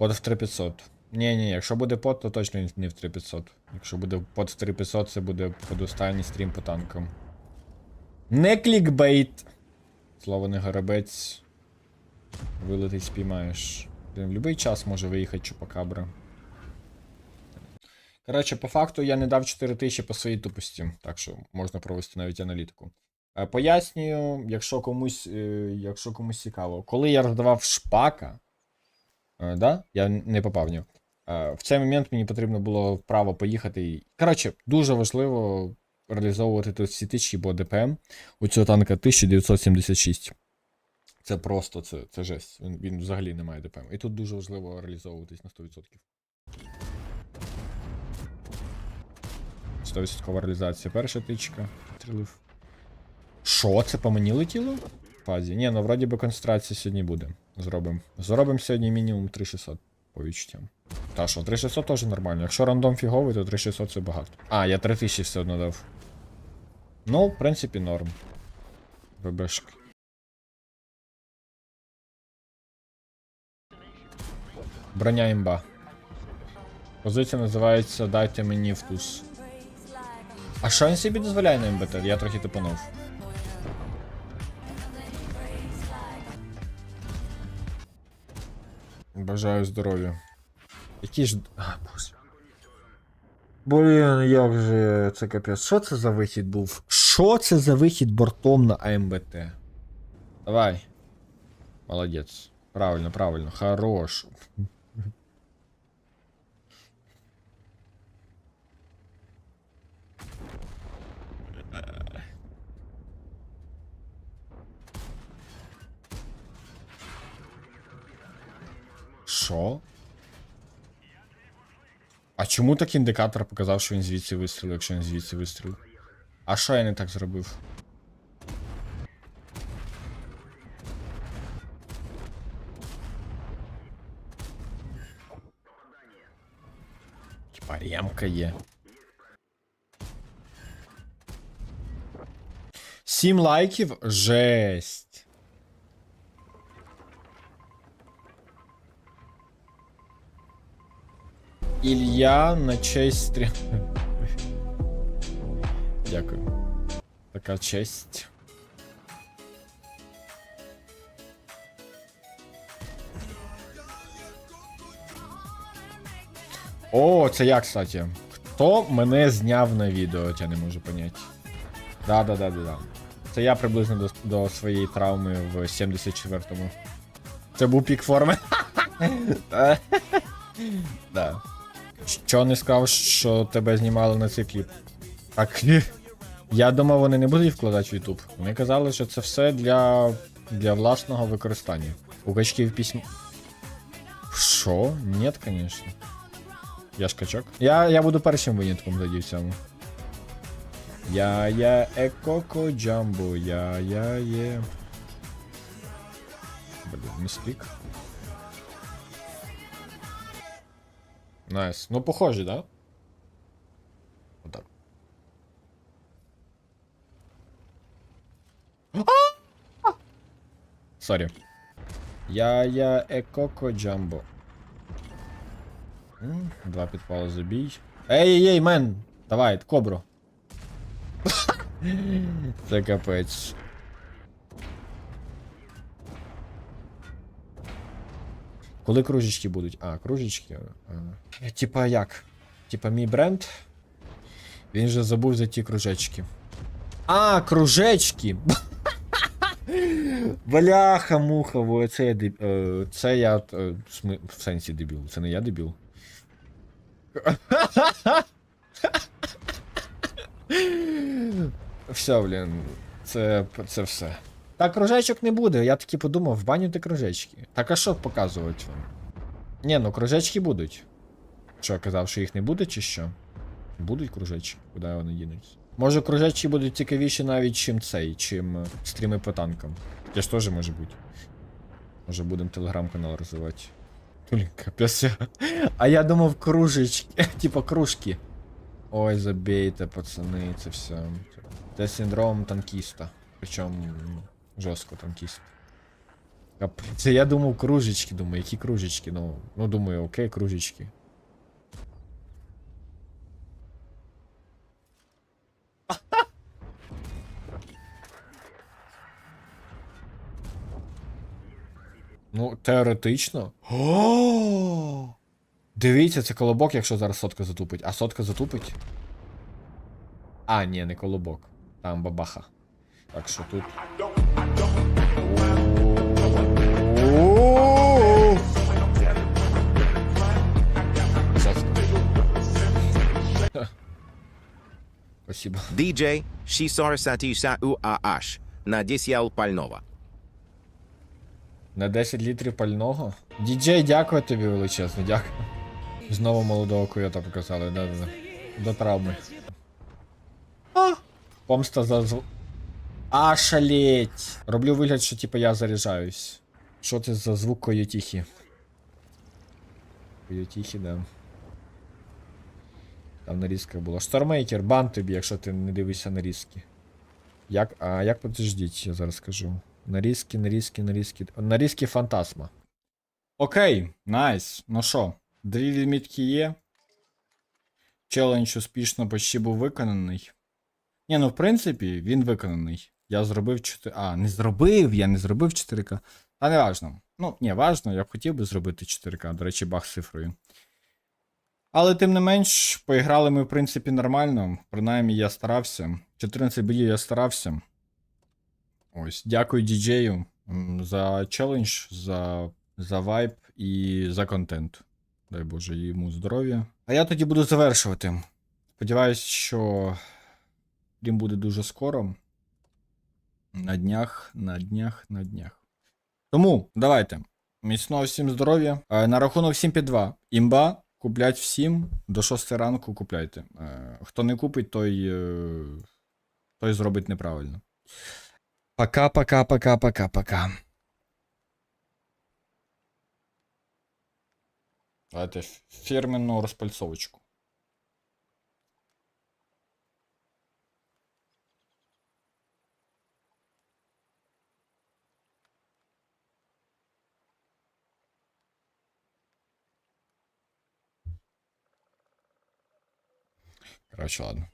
Под в 3500. Ні, ні, якщо буде под, то точно не в 3500. Якщо буде под в 3500, це буде подостанній стрім по танкам. Не клікбейт! Слово не горобець. Вилетить спіймаєш. Блін, в будь-який час може виїхати чупакабра. Коротше, по факту я не дав 4000 по своїй тупості, так що можна провести навіть аналітику. Е, Пояснюю, якщо комусь, е, якщо комусь цікаво. Коли я роздавав шпака, да? я не попав в нього. Е, В цей момент мені потрібно було вправо поїхати. Коротше, дуже важливо реалізовувати тут всі тичі, бо ДПМ у цього танка 1976. Це просто це, це жесть. Він, він взагалі не має ДПМ. І тут дуже важливо реалізовуватись на 100%. 100% реалізація. Перша тичка. Стрілив. Що, це по мені летіло? Фазі. Ні, ну вроді би концентрація сьогодні буде. Зробимо. Зробимо сьогодні мінімум 3600 по відчуттям. Та що, 3600 теж нормально. Якщо рандом фіговий, то 3600 це багато. А, я 3000 все одно дав. Ну, в принципі, норм. ВБшки. Броня імба. Позиція називається Дайте мені вкус. А що він собі дозволяє на МБТ? Я трохи типанув. Бажаю здоров'я. Які ж. А, боже. Блін, як же це капець. Що це за вихід був? Що це за вихід бортом на АМБТ? Давай. Молодець. Правильно, правильно. Хорош. Що? А чому так індикатор показав, що він звідси вистрілив, якщо він звідси вистрілив? А що я не так зробив? Типа ремка є. Сім лайків? Жесть. Ілля на честь стрім. Дякую. Така честь. О, це я, кстати. Хто мене зняв на відео, я не можу поняти. Да, да, да, да, да. Це я приблизно до, до своєї травми в 74-му. Це був пік форми. Да. Що не сказав, що тебе знімали на цей кліп? Так. Я думав, вони не будуть вкладати в YouTube. Вони казали, що це все для, для власного використання. У качків пісні. Що? Ні, звісно. Я ж качок. Я, я буду першим винятком тоді в цьому. Я я екоко джамбо, я я є. Блін, міспік. Найс. Ну, похожі, да? Отак. Сорі. Я я екоко джамбо. Два підпали забій. Ей, ей, ей, мен! Давай, кобру. Це капець. Коли кружечки будуть? А, кружечки. Типа як? Типа мій бренд. Він же забув за ті кружечки. А, кружечки! Бляха, муха, це я деб... е, Це я. е, В сенсі дебіл. Це не я дебіл. Все, блін. Це, це все. Та кружечок не буде. Я таки подумав, в баню кружечки. Так а що показувати вам? Ні, ну кружечки будуть. Що, я казав, що їх не буде, чи що? Будуть кружечки, куди вони дінуться? Може, кружечки будуть цікавіші навіть, чим цей, чим е, стріми по танкам. Таке ж теж може бути. Може будемо телеграм-канал розвивати. Блін, капець. А я думав кружечки, типа кружки. Ой, забейте, пацани, це все. Це синдром танкіста. Причому м, жорстко танкіст. Це я думав кружечки, думаю, які кружечки, ну, ну думаю, окей, кружечки. Ну, теоретично. О! Дивіться, це колобок, якщо зараз сотка затупить. А сотка затупить? А, ні, не колобок. Там бабаха. Так що тут. Спасибо. DJ 660 UAH на десял пального. На 10 літрів пального. Діджей, дякую тобі величезно, дякую. Знову молодого койота показали, да, да, да. До травми. А! Помста за зв... А, шалеть! Роблю вигляд, що типу я заряджаюсь. Що це за звук койотіхи? Койотіхи, да. Там нарізка була. Штормейкер, бан тобі, якщо ти не дивишся нарізки. Як. А як подождіть, я зараз скажу. Нарізки, нарізки, нарізки. Нарізки фантасма. Окей, найс. Ну що, дві відмітки є. Челендж успішно почти був виконаний. Ні, ну в принципі, він виконаний. Я зробив 4. А, не зробив, я не зробив 4К. Та не важно. Ну, ні, важно, я б хотів би зробити 4К, до речі, баг з цифрою. Але тим не менш, поіграли ми, в принципі, нормально. Принаймні, я старався. 14 боїв я старався. Ось, дякую діджею за челендж, за, за вайб і за контент. Дай Боже йому здоров'я. А я тоді буду завершувати. Сподіваюсь, що стрім буде дуже скоро. На днях, на днях, на днях. Тому давайте. Міцного всім здоров'я. Е, На рахунок 7 під 2. Імба. Куплять всім. До 6 ранку купляйте. Е, Хто не купить, той, е, той зробить неправильно. Пока, пока, пока, пока, пока. Давайте фірменну розпальцовочку. Короче, ладно.